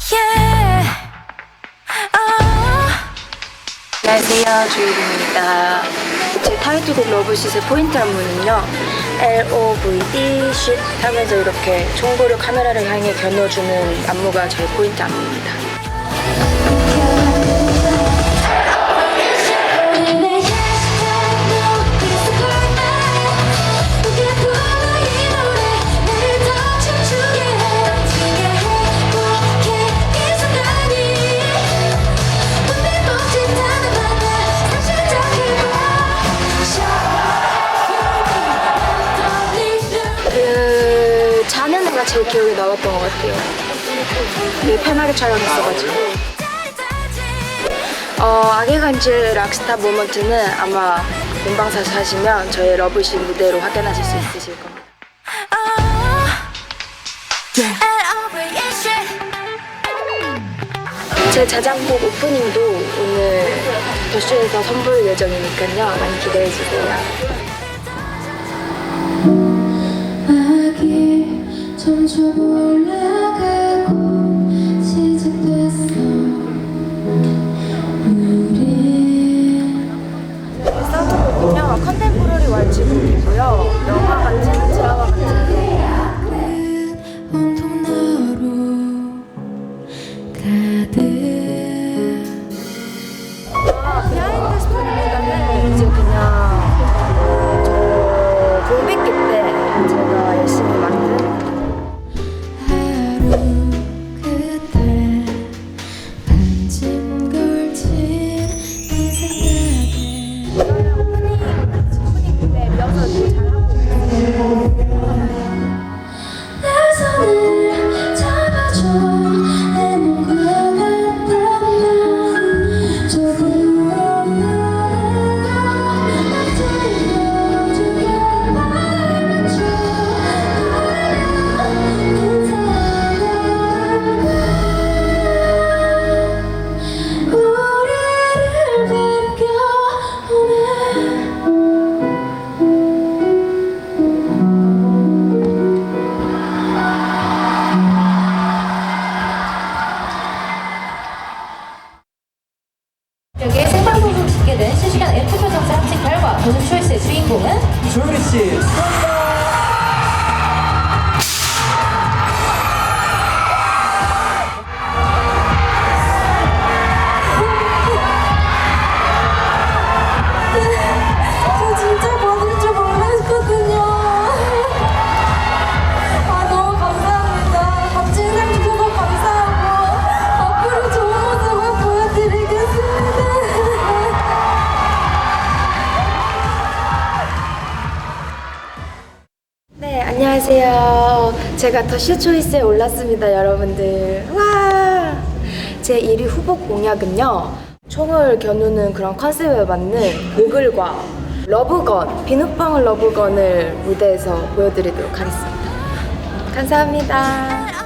Yeah. 안녕하세요 조유림입니다 제 타이틀곡 러브시스의 포인트 안무는요 L-O-V-E 쉿 하면서 이렇게 총구를 카메라를 향해 겨눠주는 안무가 저의 포인트 안무입니다 제일 기억에 남았던 것 같아요. 되게 편하게 촬영했어가지고. 어, 악의 간질 락스타 모먼트는 아마 본방사수 하시면 저의 러브신 무대로 확인하실 수 있으실 겁니다. 제 자작곡 오프닝도 오늘 더쇼에서 선보일 예정이니까요. 많이 기대해 주세요 점점 올라가 결과 도전 초이스의 주인공은 조유리 씨. 저 안녕하세요. 제가 더쇼 초이스에 올랐습니다, 여러분들. 와! 제 1위 후보 공약은요. 총을 겨누는 그런 컨셉에 맞는 고글과 러브건, 비눗방울 러브건을 무대에서 보여드리도록 하겠습니다. 감사합니다.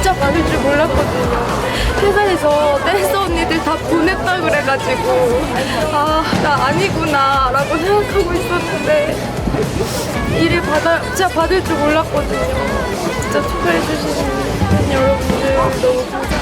진짜 받을 줄 몰랐거든요. 회사에서 댄스 언니들 다 보냈다 그래가지고 아 나 아니구나 라고 생각하고 있었는데 일을 받아 진짜 받을 줄 몰랐거든요. 진짜 축하해 주시는 여러분들 너무 감사합니다.